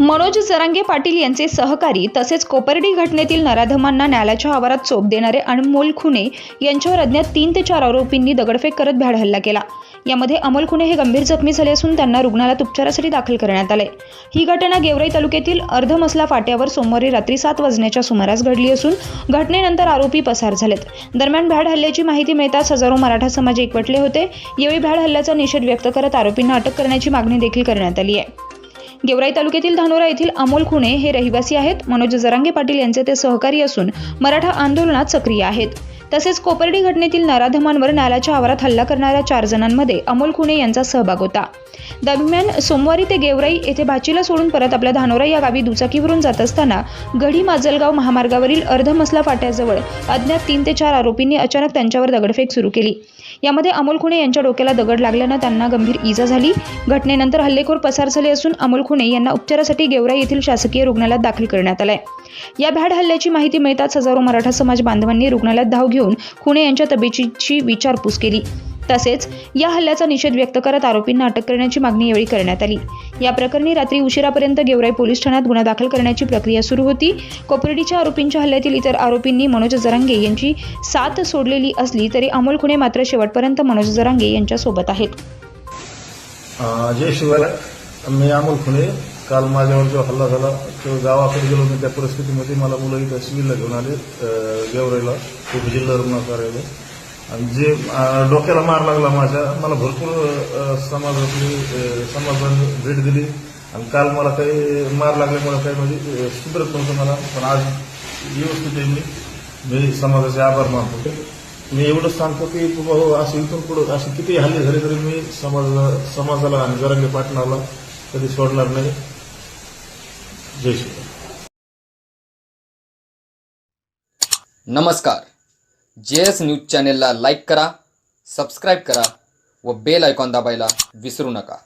मनोज जरांगे पाटील यांचे सहकारी तसेच कोपर्डी घटनेतील नराधमांना न्यायालयाच्या आवारात चोप देणारे अनमोल खुने यांच्यावर अज्ञात तीन ते चार आरोपींनी दगडफेक करत भ्याड हल्ला केला. यामध्ये अमोल खुने हे गंभीर जखमी झाले असून त्यांना रुग्णालयात उपचारासाठी दाखल करण्यात आले. ही घटना गेवराई तालुक्यातील अर्धमसला फाट्यावर सोमवारी रात्री सात वाजण्याच्या सुमारास घडली असून घटनेनंतर आरोपी पसार झालेत. दरम्यान भ्याड हल्ल्याची माहिती मिळताच हजारो मराठा समाज एकवटले होते. यावेळी भ्याड हल्ल्याचा निषेध व्यक्त करत आरोपींना अटक करण्याची मागणी देखील करण्यात आली आहे. गेवराई तालुक्यातील धानोरा येथील अमोल खुणे हे रहिवासी आहेत. मनोज जरांगे पाटील यांचे ते सहकारी असून मराठा आंदोलनात सक्रिय आहेत. तसेच कोपर्डी घटनेतील नराधमांवर नाल्याच्या आवारात हल्ला करणाऱ्या चार जणांमध्ये अमोल खुणे यांचा सहभाग होता. दरम्यान सोमवारी ते गेवराई येथे भाचीला सोडून परत आपल्या धानोरा या गावी दुचाकीवरून जात असताना गढी माजलगाव महामार्गावरील अर्धमसला फाट्याजवळ अज्ञात तीन ते चार आरोपींनी अचानक त्यांच्यावर दगडफेक सुरू केली. यामध्ये अमोल खुणे यांच्या डोक्याला दगड लागल्यानं त्यांना गंभीर इजा झाली. घटनेनंतर हल्लेखोर पसार झाले असून अमोल खुणे यांना उपचारासाठी गेवराई येथील शासकीय रुग्णालयात दाखल करण्यात आलंय. या भ्याड हल्ल्याची माहिती मिळताच हजारो मराठा समाज बांधवांनी रुग्णालयात धाव घेऊन खुणे यांच्या तब्येतीची विचारपूस केली. तसेच या हल्ल्याचा निषेध व्यक्त करत आरोपींना अटक करण्याची मागणी यावेळी करण्यात आली. या प्रकरणी रात्री उशिरापर्यंत गेवराई पोलीस ठाण्यात गुन्हा दाखल करण्याची प्रक्रिया सुरू होती. कोपर्डीच्या आरोपींच्या हल्ल्यातील इतर आरोपींनी मनोज जरांगे यांची साथ सोडलेली असली तरी अमोल खुणे मात्र शेवटपर्यंत मनोज जरांगे यांच्यासोबत आहेत. जय मी अमोल खुणे. काल माझ्यावर जो हल्ला झाला तो गावाकडे गेलो मी त्या परिस्थितीमध्ये मला मुलं इथं सिव्हिलला घेऊन आले अं, गेवराईला जिल्हा जे डोक्याला मार लागला माझ्या मला भरपूर समाजातली समाजाने भेट दिली. आणि काल मला काही मार लागल्यामुळे काही म्हणजे सुधरत नव्हतं मला. पण आज व्यवस्थित आहे मी. मी समाजाचे आभार मानतो. मी एवढंच सांगतो की बाबा हो असं इथून पुढं असे किती हल्ले झाले तरी मी समाजाला समाजाला आणि जरांगे पाटणाला कधी सोडणार नाही. जय श्री नमस्कार. जे एस न्यूज चॅनेलला लाईक करा सबस्क्राईब करा व बेल आयकॉन दाबायला विसरू नका.